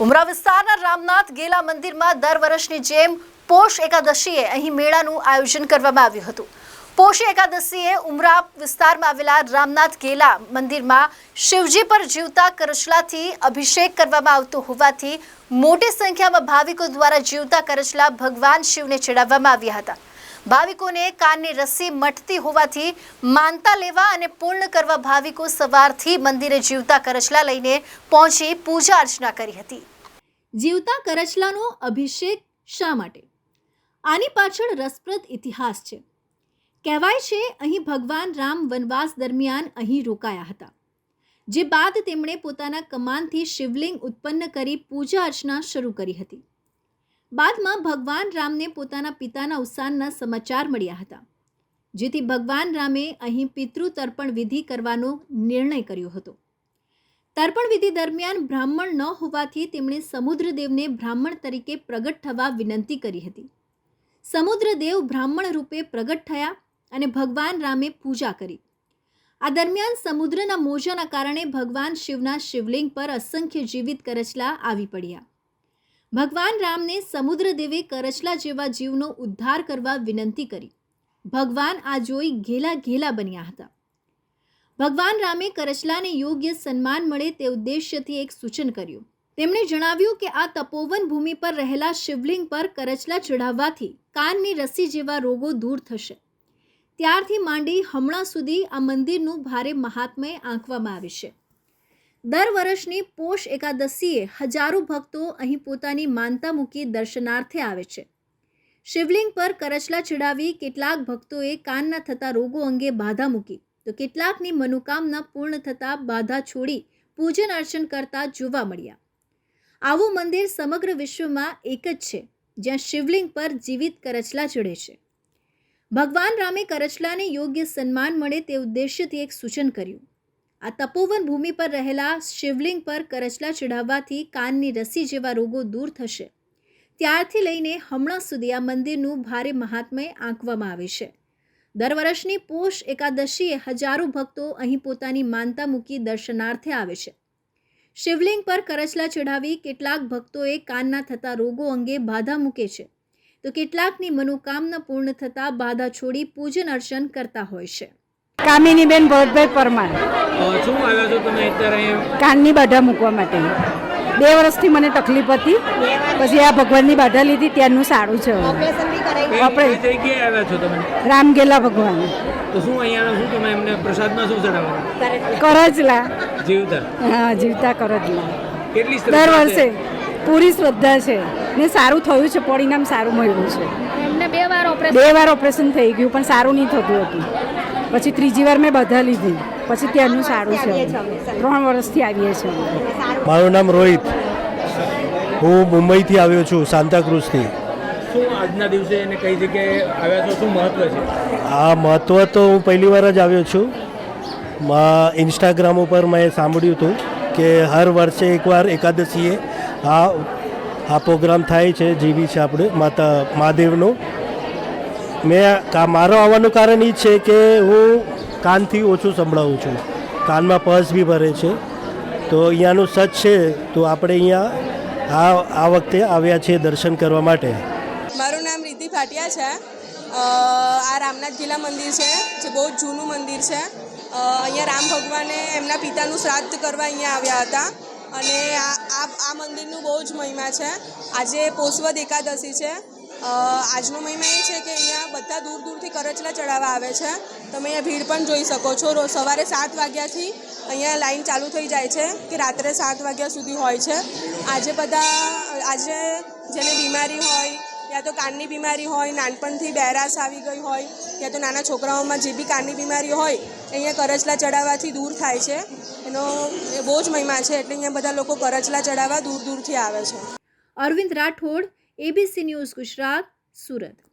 ઉમરા વિસ્તારના રામનાથ ગેલા મંદિરમાં દર વર્ષની જેમ પોષ એકાદશીએ અહીં મેળાનું આયોજન કરવામાં આવ્યું હતું. પોષ એકાદશીએ ઉમરા વિસ્તારમાં આવેલા રામનાથ ગેલા મંદિરમાં શિવજી પર જીવતા કરચલાથી અભિષેક કરવામાં આવતો હોવાથી મોટી સંખ્યામાં ભાવિકો દ્વારા જીવતા કરચલા ભગવાન શિવને ચડાવવામાં આવ્યા હતા. ભાવિકોને કાનની રસ્સી મટતી હોવાથી માનતા લેવા અને પૂર્ણ કરવા ભાવિકો સવારથી મંદિરે જીવતા કરચલા લઈને પહોંચી પૂજા અર્ચના કરી હતી. જીવતા કરચલાનો અભિષેક શા માટે? આની પાછળ રસપ્રદ ઇતિહાસ છે. કહેવાય છે, અહીં ભગવાન રામ વનવાસ દરમિયાન અહીં રોકાયા હતા. જે બાદ તેમણે પોતાના કમાનથી શિવલિંગ ઉત્પન્ન કરી પૂજા અર્ચના શરૂ કરી હતી. બાદમાં ભગવાન રામને પોતાના પિતાના અવસાનના સમાચાર મળ્યા હતા. જેથી ભગવાન રામે અહીં પિતૃ તર્પણ વિધિ કરવાનો નિર્ણય કર્યો હતો. તર્પણ વિધિ દરમિયાન બ્રાહ્મણ ન હોવાથી તેમણે સમુદ્રદેવને બ્રાહ્મણ તરીકે પ્રગટ થવા વિનંતી કરી હતી. સમુદ્રદેવ બ્રાહ્મણ રૂપે પ્રગટ થયા અને ભગવાન રામે પૂજા કરી. આ દરમિયાન સમુદ્રના મોજાના કારણે ભગવાન શિવના શિવલિંગ પર અસંખ્ય જીવિત કરચલા આવી પડ્યા. ભગવાન રામને સમુદ્રદેવે કરચલા જેવા જીવનો ઉદ્ધાર કરવા વિનંતી કરી. ભગવાન આ જોઈ ઘેલા ઘેલા બન્યા હતા. ભગવાન રામે કરચલાને યોગ્ય સન્માન મળે તે ઉદ્દેશ્યથી એક સૂચન કર્યું. તેમણે જણાવ્યું કે આ તપોવન ભૂમિ પર રહેલા શિવલિંગ પર કરચલા ચઢાવવાથી કાનની રસી જેવા રોગો દૂર થશે. ત્યારથી માંડી હમણાં સુધી આ મંદિરનું ભારે મહાત્મય આંકવામાં આવે છે. દર વર્ષની પોષ એકાદશીએ હજારો ભક્તો અહીં પોતાની માનતા મૂકી દર્શનાર્થે આવે છે. શિવલિંગ પર કરચલા ચડાવી કેટલાક ભક્તોએ કાનના થતા રોગો અંગે બાધા મૂકી. તો કેટલાકની મનોકામના પૂર્ણ થતાં બાધા છોડી પૂજન અર્ચન કરતા જોવા મળ્યા. આવું મંદિર સમગ્ર વિશ્વમાં એક જ છે, જ્યાં શિવલિંગ પર જીવિત કરચલા ચડે છે. ભગવાન રામે કરચલાને યોગ્ય સન્માન મળે તે ઉદ્દેશ્યથી એક સૂચન કર્યું. આ તપોવન ભૂમિ પર રહેલા શિવલિંગ પર કરચલા ચઢાવવાથી કાનની રસી જેવા રોગો દૂર થશે. ત્યારથી લઈને હમણાં સુધી આ મંદિરનું ભારે મહાત્મય આંકવામાં આવે છે. દર વર્ષની પોષ એકાદશીએ હજારો ભક્તો અહીં પોતાની માનતા મૂકી દર્શનાર્થે આવે છે. શિવલિંગ પર કરચલા ચઢાવી કેટલાક ભક્તોએ કાનના થતા રોગો અંગે બાધા મૂકે છે. તો કેટલાકની મનોકામના પૂર્ણ થતાં બાધા છોડી પૂજન અર્ચન કરતા હોય છે. કામિનીબેન ભરતભાઈ પરમાર. શું આવ્યા છો તમે અત્યારે કાનની બાધા મૂકવા માટે. બે વર્ષથી મને તકલીફ હતી. પછી આ ભગવાનની બાધા લીધી ત્યારનું સારું છે આપણે- કઈ તરીકે આવ્યા છો તમે? રામગેલા ભગવાન. તો શું અહીંયાનો શું તમે એમને પ્રસાદમાં શું ચડાવવાનું? કરજલા. જીવતા. હા જીવતા કરજલા. કેટલી દર વર્ષે પૂરી શ્રદ્ધા છે. ને સારું થયું છે પરિણામ સારું મળ્યું છે. એમને બે વાર ઓપરેશન બે વાર ઓપરેશન થઈ ગયું પણ સારું નહીં થતું હતું. પછી ત્રીજી વાર મેં બધા લીધી. પછી ત્યાંનું સારું છે. ત્રણ વર્ષથી આવીએ છીએ. મારું નામ રોહિત. હું મુંબઈથી આવ્યો છું સાંતાક્રુઝથી શું આજના દિવસે કઈ જગ્યાએ આવ્યા છો? શું મહત્વ છે? આ મહત્ત્વ તો હું પહેલી વાર જ આવ્યો છું. મા ઇન્સ્ટાગ્રામ ઉપર મેં સાંભળ્યું હતું કે હર વર્ષે એકવાર એકાદશીએ આ આ પ્રોગ્રામ થાય છે જીવી છે આપણે માતા મહાદેવનો. મેં મારો આવવાનું કારણ એ છે કે હું કાનથી ઓછું સંભળાવું છું. કાનમાં પર્સ બી ભરે છે. તો અહીંયાનું સચ છે, તો આપણે અહીંયા આ આ વખતે આવ્યા છીએ દર્શન કરવા માટે. મારું નામ રીતિ ભાટિયા છે. આ રામનાથ ગીલા મંદિર છે, જે બહુ જૂનું મંદિર છે. અહીંયા રામ ભગવાને એમના પિતાનું શ્રાદ્ધ કરવા અહીંયા આવ્યા હતા. અને આ આ મંદિરનું બહુ જ મહિમા છે. આજે પોષવદ એકાદશી છે. આજનો મહિમા એ છે કે અહીંયા બધા દૂર દૂરથી કરચલા ચડાવવા આવે છે. તમે અહીંયા ભીડ પણ જોઈ શકો છો. રોજ સવારે સાત વાગ્યાથી અહીંયા લાઈન ચાલુ થઈ જાય છે કે રાત્રે સાત વાગ્યા સુધી હોય છે. આજે બધા, આજે જેને બીમારી હોય, યા તો કાનની બીમારી હોય, નાનપણથી બેરાસ આવી ગઈ હોય, યા તો નાના છોકરાઓમાં જે બી કાનની બીમારી હોય, અહીંયા કરચલા ચડાવવાથી દૂર થાય છે. એનો બહુ જ મહિમા છે. એટલે અહીંયા બધા લોકો કરચલા ચડાવવા દૂર દૂરથી આવે છે. Arvind Rathod ABC news Gujarat Surat